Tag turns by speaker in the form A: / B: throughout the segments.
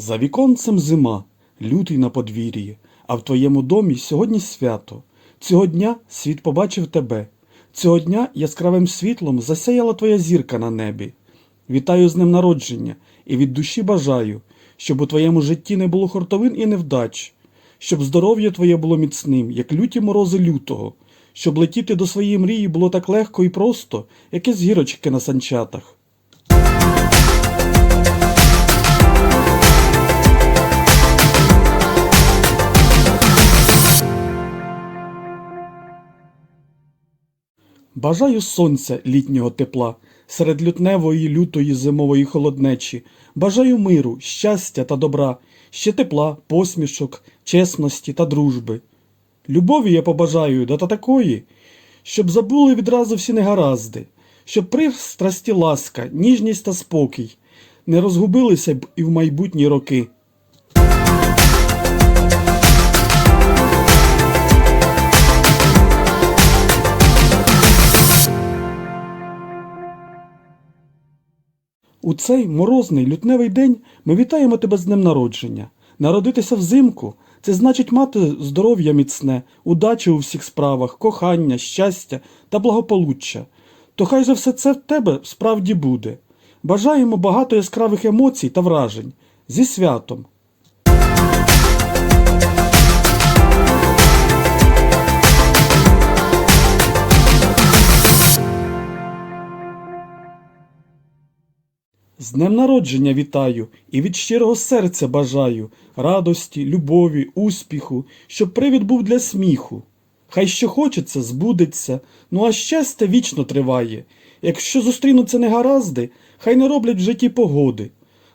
A: За віконцем зима, лютий на подвір'ї, а в твоєму домі сьогодні свято. Цього дня світ побачив тебе. Цього дня яскравим світлом засяяла твоя зірка на небі. Вітаю з днем народження і від душі бажаю, щоб у твоєму житті не було хортовин і невдач, щоб здоров'я твоє було міцним, як люті морози лютого, щоб летіти до своєї мрії було так легко і просто, як із гірочки на санчатах. Бажаю сонця літнього тепла, серед лютневої лютої зимової холоднечі. Бажаю миру, щастя та добра, ще тепла, посмішок, чесності та дружби. Любові я побажаю да та такої, щоб забули відразу всі негаразди, щоб пристрасті ласка, ніжність та спокій не розгубилися б і в майбутні роки. У цей морозний лютневий день ми вітаємо тебе з днем народження. Народитися взимку це значить мати здоров'я міцне, удачі у всіх справах, кохання, щастя та благополуччя. То хай же все це в тебе справді буде. Бажаємо багато яскравих емоцій та вражень зі святом. З днем народження вітаю і від щирого серця бажаю радості, любові, успіху, щоб привід був для сміху. Хай що хочеться, збудеться, ну а щастя вічно триває. Якщо зустрінуться негаразди, хай не роблять в житті погоди.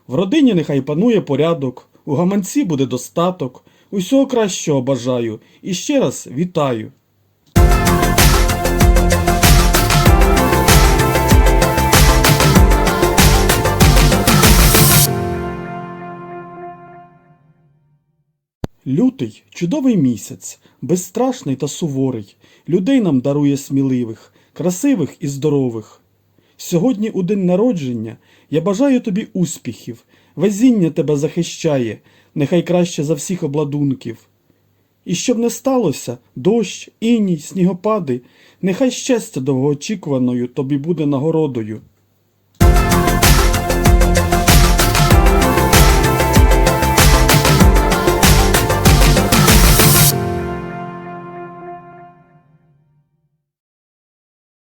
A: В родині нехай панує порядок, у гаманці буде достаток. Усього кращого бажаю і ще раз вітаю. Лютий чудовий місяць, безстрашний та суворий, людей нам дарує сміливих, красивих і здорових. Сьогодні, у день народження, я бажаю тобі успіхів, везіння тебе захищає, нехай краще за всіх обладунків. І щоб не сталося, дощ, іній, снігопади, нехай щастя довгоочікуваною тобі буде нагородою.